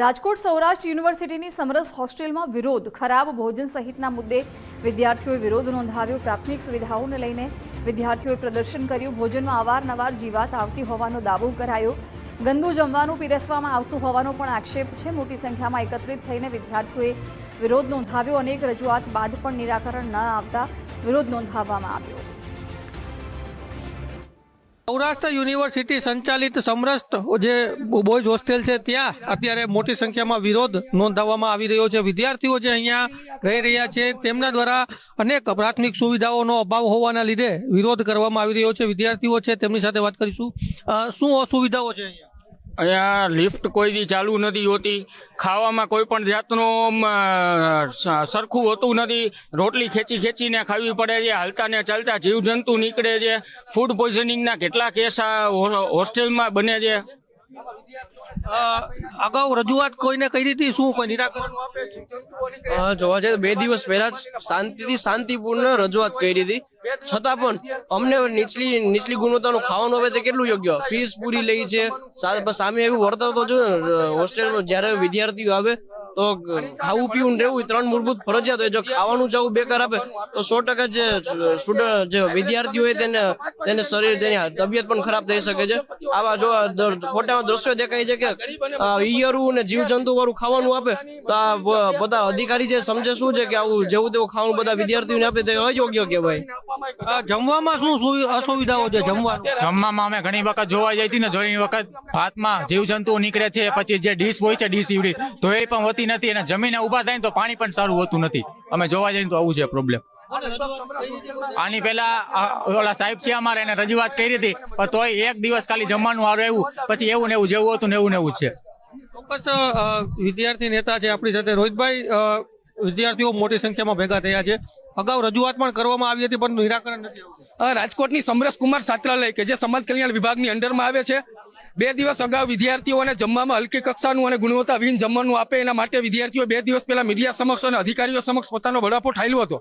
રાજકોટ સૌરાષ્ટ્ર યુનિવર્સિટીની સમરસ હોસ્ટેલમાં વિરોધ, ખરાબ ભોજન સહિતના મુદ્દે વિદ્યાર્થીઓએ વિરોધ નોંધાવ્યો. પ્રાથમિક સુવિધાઓને લઈને વિદ્યાર્થીઓએ પ્રદર્શન કર્યું. ભોજનમાં અવારનવાર જીવાત આવતી હોવાનો દાવો કરાયો. ગંદુ જમવાનું પીરસવામાં આવતું હોવાનો પણ આક્ષેપ છે. મોટી સંખ્યામાં એકત્રિત થઈને વિદ્યાર્થીઓએ વિરોધ નોંધાવ્યો. અનેક રજૂઆત બાદ પણ નિરાકરણ ન આવતા વિરોધ નોંધાવવામાં આવ્યો. સૌરાષ્ટ્ર યુનિવર્સિટી સંચાલિત સમરસ્ત જે બોયઝ હોસ્ટેલ છે ત્યાં અત્યારે મોટી સંખ્યામાં વિરોધ નોંધાવવામાં આવી રહ્યો છે. વિદ્યાર્થીઓ જે અહીંયા રહી રહ્યા છે તેમના દ્વારા અનેક પ્રાથમિક સુવિધાઓનો અભાવ હોવાના લીધે વિરોધ કરવામાં આવી રહ્યો છે. વિદ્યાર્થીઓ છે તેમની સાથે વાત કરીશું. શું અસુવિધાઓ છે અહીંયા? અહીંયા લિફ્ટ કોઈ દી ચાલુ નથી હોતી. ખાવામાં કોઈ પણ જાતનું સરખું હોતું નથી. રોટલી ખેંચી ખેંચીને ખાવી પડે છે હાલતા ને ચાલતા જીવજંતુ નીકળે છે. ફૂડ પોઈઝનિંગના કેટલા કેસ આ હોસ્ટેલમાં બને છે. અગાઉ રજૂઆત કોઈને કરી હતી? શું કોઈ નિરાકરણ? જોવા જઈએ બે દિવસ પહેલા શાંતિથી શાંતિપૂર્ણ રજૂઆત કરી હતી. છતાં પણ અમને નીચલી નીચલી ગુણવત્તાનું ખાવાનું હવે તે કેટલું યોગ્ય? ફીસ પૂરી લઈ છે. સામે એવું વર્તન તો જો હોસ્ટેલમાં જ્યારે વિદ્યાર્થીઓ આવે તો ખાવું પીવું રહેવું એ ત્રણ મૂળભૂત ફરજિયાત હોય. જો ખાવાનું જવું બેકાર આપે તો સો ટકા જે સ્ટુડન્ટ જે વિદ્યાર્થી હોય તેને તેને શરીર તેની તબિયત પણ ખરાબ થઈ શકે છે. આવા જો ફોટામાં દ્રશ્યો દેખાય છે કે ઈયરું ને જીવજંતુ વાળું ખાવાનું આપે તો આ બધા અધિકારી જે સમજે શું છે કે આવું જેવું તેવું ખાવાનું બધા વિદ્યાર્થીઓને આપે તે અયોગ્ય કહેવાય જમવામાં શું અસુવિધાઓ છે જમવા જમવામાં અમે ઘણી વખત જોવા જઈ હતી ને ઘણી વખત હાથમાં જીવજંતુઓ નીકળે છે પછી જે ડીશ હોય છે ડીશ ઈવડી તો એ પણ હોતી નથી અને જમીને ઊભા થાય તો પાણી પણ સારું હોતું નથી. અમે જોવા જઈએ તો આવું છે પ્રોબ્લેમ આની પહેલા ઓલા સાહેબ છે અમારે એને રજૂઆત કરી હતી પણ તોય એક દિવસ ખાલી જમવાનું હારું આવ્યું પછી એવું ને એવું જેવું હતું ને એવું ને એવું છે. ચોક્કસ વિદ્યાર્થી નેતા છે આપણી સાથે રોહિતભાઈ વિદ્યાર્થીઓ મોટી સંખ્યામાં ભેગા થયા છે. અગાઉ રજૂઆત પણ કરવામાં આવી હતી પણ નિરાકરણ નથી રાજકોટની સમરસ કુમાર છાત્રાલય કે જે સમાજ કલ્યાણ વિભાગની અંડરમાં આવે છે બે દિવસ અગાઉ વિદ્યાર્થીઓને જમવામાં હલકી કક્ષાનું અને ગુણવત્તાવિહીન જમવાનું આપે એના માટે વિદ્યાર્થીઓ બે દિવસ પહેલા મીડિયા સમક્ષ અને અધિકારીઓ સમક્ષ પોતાનો બળાપો ઠાલ્યો હતો.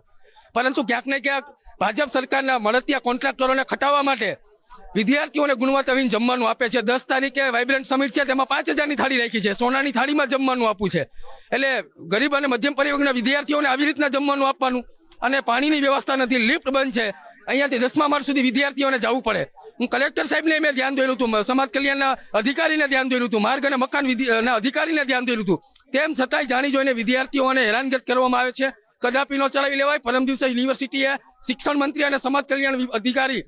પરંતુ ક્યાંક ને ક્યાંક ભાજપ સરકારના મળતિયા કોન્ટ્રાક્ટરોને ખટાવવા માટે વિદ્યાર્થીઓને ગુણવત્તાવિહીન જમવાનું આપે છે. દસ તારીખે વાઇબ્રન્ટ સમિટ છે, તેમાં પાંચ હજારની થાળી રાખી છે. સોનાની થાળીમાં જમવાનું આપવું છે. એટલે ગરીબ અને મધ્યમ પરિવારના વિદ્યાર્થીઓને આવી રીતના જમવાનું આપવાનું અને પાણીની વ્યવસ્થા નથી. લિફ્ટ બંધ છે. અહીંયાથી દસમા માર્ચ સુધી વિદ્યાર્થીઓને જવું પડે. હું કલેક્ટર સાહેબને મેં ધ્યાન દોર્યું હતું સમાજ કલ્યાણના અધિકારીને ધ્યાન દોર્યું હતું, માર્ગ અને મકાન ના અધિકારીને ધ્યાન દોર્યું હતું. તેમ છતાંય જાણી જોઈને વિદ્યાર્થીઓને હેરાનગત કરવામાં આવે છે. કદાપી ન ચલાવી લેવાય. પરમ દિવસે યુનિવર્સિટીએ શિક્ષણ મંત્રી અને સમાજ કલ્યાણ અધિકારી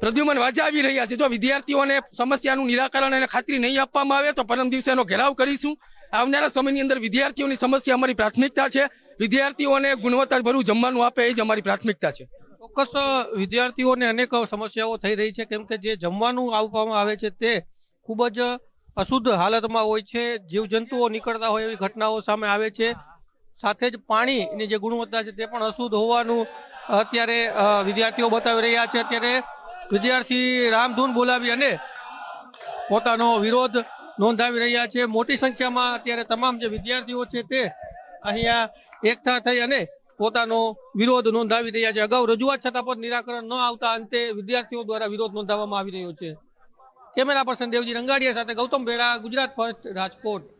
પ્રદ્યુમન વાજા આવી રહ્યા છે. જો વિદ્યાર્થીઓને સમસ્યાનું નિરાકરણ અને ખાતરી નહીં આપવામાં આવે, તો પરમ દિવસે એનો ઘેરાવ કરીશું. આવનારા સમયની અંદર વિદ્યાર્થીઓની સમસ્યા અમારી પ્રાથમિકતા છે. વિદ્યાર્થીઓને ગુણવત્તાભર્યું જમવાનું આપે એ જ અમારી પ્રાથમિકતા છે. ચોક્કસ વિદ્યાર્થીઓને અનેક સમસ્યાઓ થઈ રહી છે. કેમ કે જે જમવાનું આપવામાં આવે છે તે ખૂબ જ અશુદ્ધ હાલતમાં હોય છે. જીવજંતુઓ નીકળતા હોય એવી ઘટનાઓ સામે આવે છે. સાથે જ પાણીની જે ગુણવત્તા છે તે પણ અશુદ્ધ હોવાનું અત્યારે વિદ્યાર્થીઓ બતાવી રહ્યા છે. અત્યારે વિદ્યાર્થી રામધૂન બોલાવી અને પોતાનો વિરોધ નોંધાવી રહ્યા છે. મોટી સંખ્યામાં અત્યારે તમામ જે વિદ્યાર્થીઓ છે તે અહીંયા એકઠા થઈ અને પોતાનો વિરોધ નોંધાવી રહ્યા છે. અગાઉ રજૂઆત છતાં પણ નિરાકરણ ન આવતા અંતે વિદ્યાર્થીઓ દ્વારા વિરોધ નોંધાવવામાં આવી રહ્યો છે. કેમેરા પર્સન દેવજી રંગાડિયા સાથે ગૌતમ ભેડા ગુજરાત ફર્સ્ટ રાજકોટ.